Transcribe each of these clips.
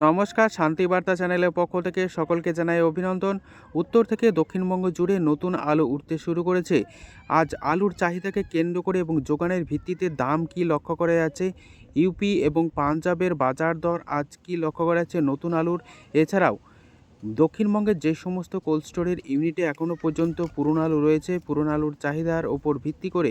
নমস্কার শান্তিবার্তা চ্যানেলের পক্ষ থেকে সকলকে জানাই অভিনন্দন। উত্তর থেকে দক্ষিণবঙ্গ জুড়ে নতুন আলু উঠতে শুরু করেছে। আজ আলুর চাহিদাকে কেন্দ্র করে এবং যোগানের ভিত্তিতে দাম কি লক্ষ্য করা যাচ্ছে ইউপি এবং পাঞ্জাবের বাজার দর আজ কি লক্ষ্য করা যাচ্ছে নতুন আলুর? এছাড়াও দক্ষিণবঙ্গের যে সমস্ত কোল্ড স্টোরের ইউনিটে এখনও পর্যন্ত পুরনো আলু রয়েছে, পুরনো আলুর চাহিদার ওপর ভিত্তি করে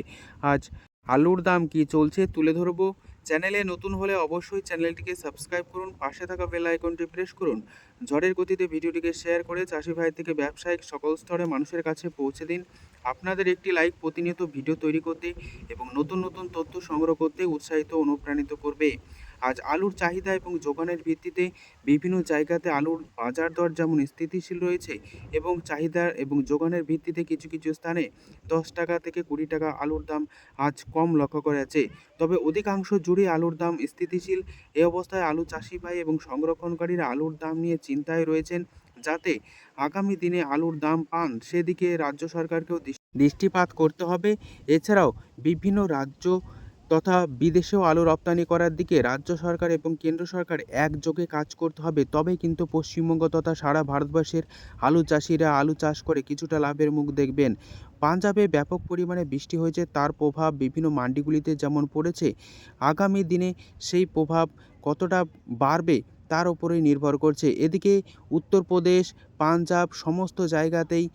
আজ আলুর দাম কি চলছে তুলে ধরবো। চ্যানেলে নতুন হলে অবশ্যই চ্যানেলটিকে সাবস্ক্রাইব করুন, পাশে থাকা বেল আইকনটি প্রেস করুন। ঝড়ের গতিতে ভিডিওটিকে শেয়ার করে চাষি ভাই থেকে ব্যবসায়িক সকল স্তরে মানুষের কাছে পৌঁছে দিন। আপনাদের একটি লাইক প্রতিনিয়ত ভিডিও তৈরি করতে এবং নতুন নতুন তথ্য সংগ্রহ করতে উৎসাহিত অনুপ্রাণিত করবে। আজ আলুর চাহিদা এবং যোগানের ভিত্তিতে বিভিন্ন জায়গাতে আলুর বাজার দর যেমন স্থিতিশীল রয়েছে এবং চাহিদা এবং যোগানের ভিত্তিতে কিছু কিছু স্থানে দশ টাকা থেকে কুড়ি টাকা আলুর দাম আজ কম লক্ষ্য করা যাচ্ছে। তবে অধিকাংশ জুড়ে আলুর দাম স্থিতিশীল। এ অবস্থায় আলু চাষি ভাই এবং সংরক্ষণকারীরা আলুর দাম নিয়ে চিন্তায় রয়েছেন যাতে আগামী দিনে আলুর দাম পান সেদিকে রাজ্য সরকারকেও দৃষ্টিপাত করতে হবে। এছাড়াও বিভিন্ন রাজ্য তথা বিদেশেও আলু রপ্তানি করার দিকে রাজ্য সরকার এবং কেন্দ্র সরকার একযোগে কাজ করতে হবে। তবেই কিন্তু পশ্চিমবঙ্গ তথা সারা ভারতবর্ষের আলু চাষিরা আলু চাষ করে কিছুটা লাভের মুখ দেখবেন। পাঞ্জাবে ব্যাপক পরিমাণে বৃষ্টি হয়েছে, তার প্রভাব বিভিন্ন মান্ডিগুলিতে যেমন পড়েছে, আগামী দিনে সেই প্রভাব কতটা বাড়বে তার উপরেই নির্ভর করছে। এদিকে উত্তরপ্রদেশ, পাঞ্জাব সমস্ত জায়গাতেই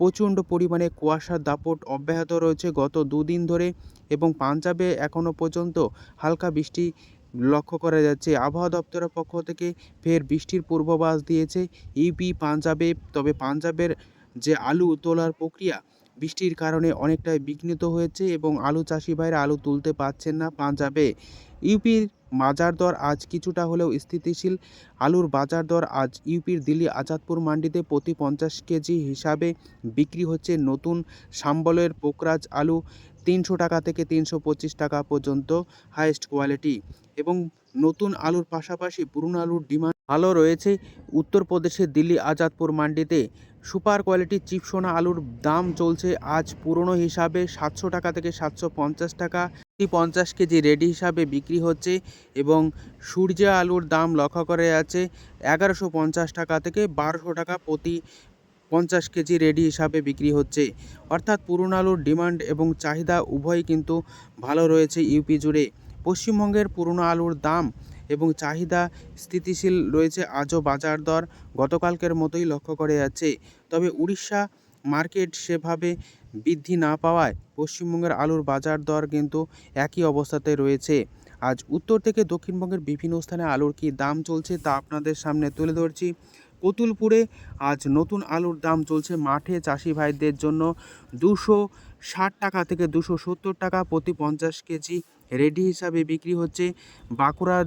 প্রচণ্ড পরিমাণে কুয়াশার দাপট অব্যাহত রয়েছে গত দুদিন ধরে এবং পাঞ্জাবে এখনও পর্যন্ত হালকা বৃষ্টি লক্ষ্য করা যাচ্ছে। আবহাওয়া দপ্তরের পক্ষ থেকে ফের বৃষ্টির পূর্বাভাস দিয়েছে ইউপি পাঞ্জাবে। তবে পাঞ্জাবের যে আলু তোলার প্রক্রিয়া বৃষ্টির কারণে অনেকটাই বিঘ্নিত হয়েছে এবং আলু চাষি ভাইরা আলু তুলতে পারছেন না পাঞ্জাবে। ইউপির বাজার দর আজ কিছুটা হলেও স্থিতিশীল। আলুর বাজার দর আজ ইউপির দিল্লি আজাদপুর মান্ডিতে প্রতি পঞ্চাশ কেজি হিসাবে বিক্রি হচ্ছে নতুন সাম্বলের পোকরাজ আলু। তিনশো টাকা থেকে তিনশো পঁচিশ টাকা পর্যন্ত হাইয়েস্ট কোয়ালিটি এবং নতুন আলুর পাশাপাশি পুরনো আলুর ডিমান্ড ভালো রয়েছে। উত্তরপ্রদেশের দিল্লি আজাদপুর মান্ডিতে সুপার কোয়ালিটির চিপসোনা আলুর দাম চলছে আজ পুরনো হিসাবে সাতশো টাকা থেকে সাতশো পঞ্চাশ টাকা। পঞ্চাশ কেজি রেডি হিসাবে বিক্রি হচ্ছে এবং সূর্যা আলুর দাম লক্ষ্য করে আছে এগারোশো পঞ্চাশ টাকা থেকে বারোশো টাকা প্রতি পঞ্চাশ কেজি রেডি হিসাবে বিক্রি হচ্ছে। অর্থাৎ পুরনো আলুর ডিমান্ড এবং চাহিদা উভয়ই কিন্তু ভালো রয়েছে ইউপি জুড়ে। পশ্চিমবঙ্গের পুরনো আলুর দাম এবং চাহিদা স্থিতিশীল রয়েছে আজও বাজার দর গতকালকের মতোই লক্ষ্য করে যাচ্ছে। তবে উড়িষ্যা মার্কেট সেভাবে বৃদ্ধি না পাওয়ায় পশ্চিমবঙ্গের আলুর বাজার দর কিন্তু একই অবস্থাতে রয়েছে। আজ উত্তর থেকে দক্ষিণবঙ্গের বিভিন্ন স্থানে আলুর কী দাম চলছে তা আপনাদের সামনে তুলে ধরছি। কতুলপুরে আজ নতুন আলুর দাম চলছে মাঠে চাষি ভাইদের জন্য দুশো ষাট টাকা থেকে দুশো সত্তর টাকা প্রতি পঞ্চাশ কেজি। রেডি হিসাবে বিক্রি হচ্ছে বাঁকুড়া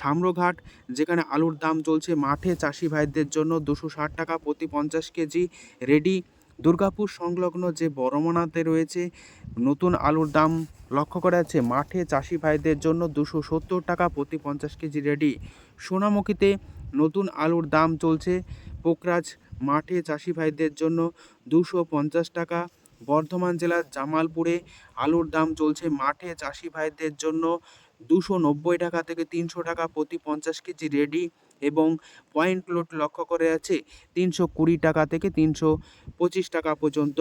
সাম্রঘাট, যেখানে আলুর দাম চলছে মাঠে চাষি ভাইদের জন্য দুশো ষাট টাকা প্রতি পঞ্চাশ কেজি। রেডি দুর্গাপুর সংলগ্ন যে বড়মনাতে রয়েছে, নতুন আলুর দাম লক্ষ্য করা যাচ্ছে মাঠে চাষি ভাইদের জন্য দুশো সত্তর টাকা প্রতি পঞ্চাশ কেজি রেডি। সোনামুখীতে নতুন আলুর দাম চলছে। পোকরাজ মাঠে চাষি ভাইদের জন্য দুশো পঞ্চাশ টাকা। বর্ধমান জেলার জামালপুরে আলুর দাম চলছে। মাঠে চাষি ভাইদের জন্য দুশো নব্বই টাকা থেকে তিনশো টাকা প্রতি পঞ্চাশ কেজি রেডি এবং পয়েন্ট লোড লক্ষ্য করে আছে তিনশো কুড়ি টাকা থেকে তিনশো পঁচিশ টাকা পর্যন্ত।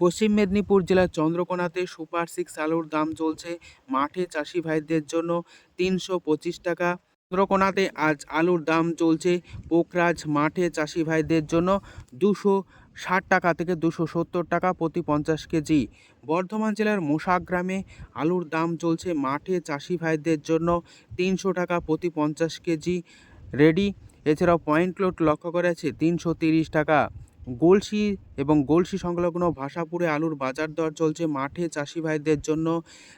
পশ্চিম মেদিনীপুর জেলার চন্দ্রকোনাতে সুপার সিক্স আলুর দাম চলছে। মাঠে চাষি ভাইদের জন্য তিনশো পঁচিশ টাকা। চন্দ্রকোনাতে আজ আলুর দাম চলছে পোকরাজ মাঠে। চাষি ভাইদের জন্য দুশো ষাট টাকা থেকে দুশো সত্তর টাকা প্রতি পঞ্চাশ কেজি। বর্ধমান জেলার মোশাক গ্রামে আলুর দাম চলছে মাঠে। চাষি ভাইদের জন্য তিনশো টাকা প্রতি পঞ্চাশ কেজি রেডি। এছাড়াও পয়েন্ট লোড লক্ষ্য করা আছে তিনশো তিরিশ টাকা। গলসি এবং গলসি সংলগ্ন ভাষাপুরে আলুর বাজার দর চলছে মাঠে চাষি ভাইদের জন্য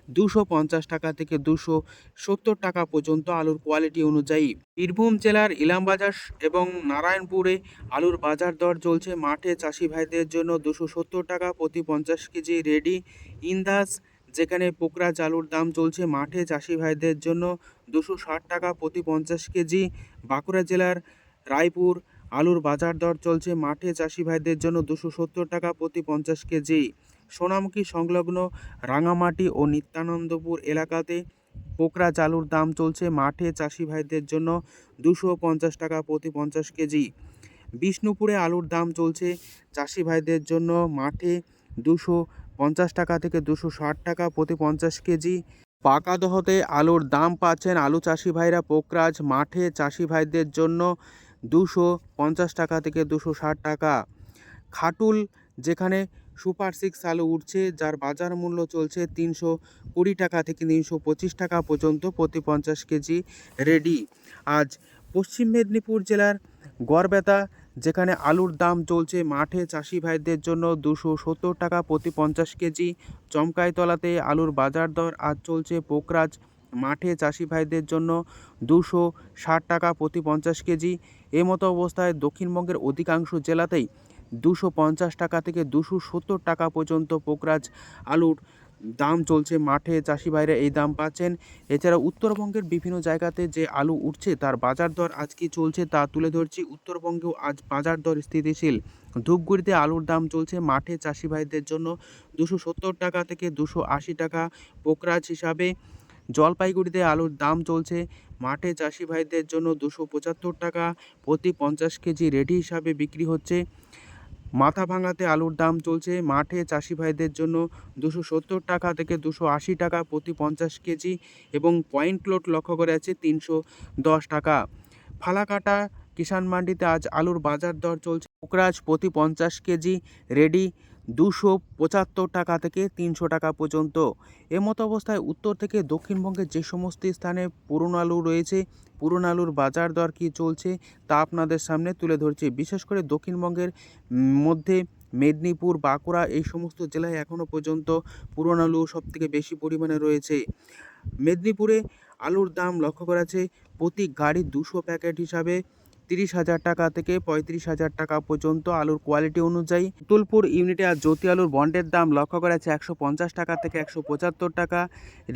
দুশো পঞ্চাশ টাকা থেকে দুশো সত্তর টাকা পর্যন্ত আলুর কোয়ালিটি অনুযায়ী। বীরভূম জেলার ইলামবাজার এবং নারায়ণপুরে আলুর বাজার দর চলছে মাঠে চাষি ভাইদের জন্য দুশো সত্তর টাকা প্রতি পঞ্চাশ কেজি রেডি ইন্দাস, যেখানে পোকরা চালুর দাম চলছে মাঠে চাষি ভাইদের জন্য দুশো ষাট টাকা প্রতি পঞ্চাশ কেজি। বাঁকুড়া জেলার রায়পুর আলুর বাজার দর চলছে মাঠে। চাষি ভাইদের জন্য দুশো সত্তর টাকা প্রতি পঞ্চাশ কেজি। সোনামুখী সংলগ্ন রাঙামাটি ও নিত্যানন্দপুর এলাকাতে পোকরা চালুর দাম চলছে মাঠে। চাষি ভাইদের জন্য দুশো পঞ্চাশ টাকা প্রতি পঞ্চাশ কেজি। বিষ্ণুপুরে আলুর দাম চলছে চাষি ভাইদের জন্য মাঠে দুশো পঞ্চাশ টাকা থেকে দুশো ষাট টাকা প্রতি পঞ্চাশ কেজি। পাকাদহতে আলুর দাম পাচ্ছেন আলু চাষি ভাইরা পোকরাজ। মাঠে চাষি ভাইদের জন্য দুশো পঞ্চাশ টাকা থেকে দুশো ষাট টাকা। খাটুল, যেখানে সুপার সিক্স আলু উঠছে, যার বাজার মূল্য চলছে তিনশো কুড়ি টাকা থেকে তিনশো পঁচিশ টাকা পর্যন্ত প্রতি পঞ্চাশ কেজি রেডি। আজ পশ্চিম মেদিনীপুর জেলার গড়বেতা, যেখানে আলুর দাম চলছে মাঠে চাষি ভাইদের জন্য দুশো সত্তর টাকা প্রতি পঞ্চাশ কেজি। চমকাইতলাতে আলুর বাজার দর আজ চলছে পোকরাজ, মাঠে চাষি ভাইদের জন্য দুশো ষাট টাকা প্রতি পঞ্চাশ কেজি। এমতো অবস্থায় দক্ষিণবঙ্গের অধিকাংশ জেলাতেই দুশো পঞ্চাশ টাকা থেকে দুশো সত্তর টাকা পর্যন্ত পোকরাজ আলুর দাম চলছে মাঠে। চাষি ভাইরা এই দাম পাচ্ছেন। এছাড়া উত্তরবঙ্গের বিভিন্ন জায়গাতে যে আলু উঠছে, তার বাজার দর আজ কি চলছে তা তুলে ধরছি। উত্তরবঙ্গেও আজ বাজার দর স্থিতিশীল। ধূপগুড়িতে আলুর দাম চলছে মাঠে চাষি ভাইদের জন্য দুশো সত্তর টাকা থেকে দুশো আশি টাকা পোকরাজ হিসাবে। জলপাইগুড়িতে আলুর দাম চলছে। মাঠে চাষি ভাইদের জন্য দুশো পঁচাত্তর টাকা, প্রতি পঞ্চাশ কেজি রেডি হিসাবে বিক্রি হচ্ছে। মাথা ভাঙাতে আলুর দাম চলছে। মাঠে চাষি ভাইদের জন্য দুশো সত্তর টাকা থেকে দুশো আশি টাকা প্রতি পঞ্চাশ কেজি এবং পয়েন্ট লোড লক্ষ্য করে আছে তিনশো দশ টাকা। ফালাকাটা কিষাণ মান্ডিতে আজ আলুর বাজার দর চলছে। পোকরাজ প্রতি পঞ্চাশ কেজি রেডি দুশো পঁচাত্তর টাকা থেকে তিনশো টাকা পর্যন্ত। এমতো অবস্থায় উত্তর থেকে দক্ষিণবঙ্গের যে সমস্ত স্থানে পুরনো আলু রয়েছে, পুরনো আলুর বাজার দর কী চলছে, তা আপনাদের সামনে তুলে ধরছি। বিশেষ করে দক্ষিণবঙ্গের মধ্যে মেদিনীপুর, বাঁকুড়া এই সমস্ত জেলায় এখনও পর্যন্ত পুরনো আলু সবথেকে বেশি পরিমাণে রয়েছে। মেদিনীপুরে আলুর দাম লক্ষ্য করা আছে প্রতি গাড়ি দুশো প্যাকেট হিসাবে তিরিশ হাজার টাকা থেকে পঁয়ত্রিশ হাজার টাকা পর্যন্ত আলুর কোয়ালিটি অনুযায়ী। তুলপুর ইউনিটে আর জ্যোতি আলুর বন্ডের দাম লক্ষ্য করা আছে একশো পঞ্চাশ টাকা থেকে একশো পঁচাত্তর টাকা।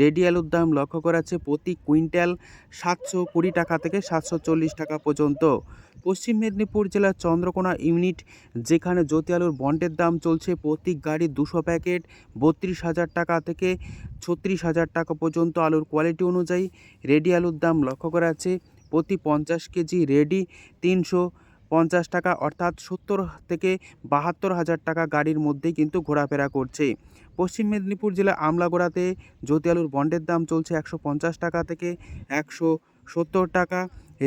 রেডি আলুর দাম লক্ষ্য করা আছে প্রতি কুইন্টাল সাতশো কুড়ি টাকা থেকে সাতশো চল্লিশ টাকা পর্যন্ত। পশ্চিম মেদিনীপুর জেলার চন্দ্রকোনা ইউনিট যেখানে জ্যোতি আলুর বন্ডের দাম চলছে প্রতি গাড়ি দুশো প্যাকেট বত্রিশ হাজার টাকা থেকে ছত্রিশ হাজার টাকা পর্যন্ত আলুর কোয়ালিটি অনুযায়ী। রেডি আলুর দাম লক্ষ্য করা আছে প্রতি পঞ্চাশ কেজি রেডি তিনশো পঞ্চাশ টাকা, অর্থাৎ সত্তর থেকে বাহাত্তর হাজার টাকা গাড়ির মধ্যেই কিন্তু ঘোরাফেরা করছে। পশ্চিম মেদিনীপুর জেলা আমলাগোড়াতে জ্যোতি আলুর বন্ডের দাম চলছে একশো পঞ্চাশ টাকা থেকে একশো সত্তর টাকা।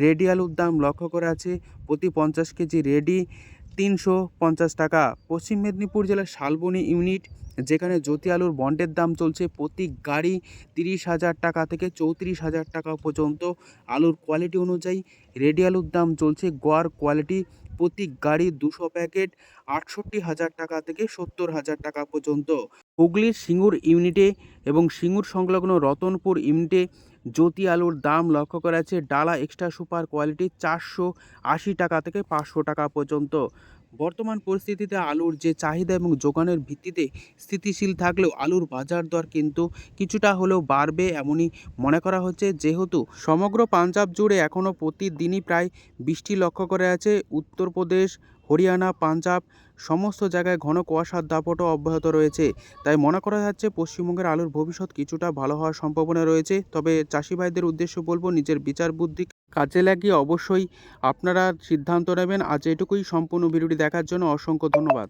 রেডি আলুর দাম লক্ষ্য করা আছে প্রতি পঞ্চাশ কেজি রেডি তিনশো পঞ্চাশ টাকা। পশ্চিম মেদিনীপুর জেলার শালবনী ইউনিট, যেখানে জ্যোতি আলুর বন্ডের দাম চলছে প্রতি গাড়ি তিরিশ হাজার টাকা থেকে চৌত্রিশ হাজার টাকা পর্যন্ত। আলুর কোয়ালিটি অনুযায়ী রেডি আলুর দাম চলছে গোয়ার কোয়ালিটি প্রতি গাড়ি দুশো প্যাকেট আটষট্টি হাজার টাকা থেকে সত্তর হাজার টাকা পর্যন্ত। হুগলির সিঙ্গুর ইউনিটে এবং সিঙ্গুর সংলগ্ন রতনপুর ইউনিটে জ্যোতি আলুর দাম লক্ষ্য করা আছে ডালা এক্সট্রা সুপার কোয়ালিটি চারশো আশি টাকা থেকে পাঁচশো টাকা পর্যন্ত। বর্তমান পরিস্থিতিতে আলুর যে চাহিদা এবং যোগানের ভিত্তিতে স্থিতিশীল থাকলেও আলুর বাজার দর কিন্তু কিছুটা হলেও বাড়বে এমনই মনে করা হচ্ছে। যেহেতু সমগ্র পাঞ্জাব জুড়ে এখনও প্রতিদিনই প্রায় বৃষ্টি লক্ষ্য করে আছে উত্তরপ্রদেশ হরিয়ানা, পাঞ্জাব সমস্ত জায়গায় ঘন কুয়াশার দাপটও অব্যাহত রয়েছে। তাই মনে করা যাচ্ছে পশ্চিমবঙ্গের আলুর ভবিষ্যৎ কিছুটা ভালো হওয়ার সম্ভাবনা রয়েছে। তবে চাষি ভাইদের উদ্দেশ্য বলব, নিজের বিচার বুদ্ধি কাজে লাগিয়ে অবশ্যই আপনারা সিদ্ধান্ত নেবেন। আজ এটুকুই। সম্পূর্ণ ভিডিওটি দেখার জন্য অসংখ্য ধন্যবাদ।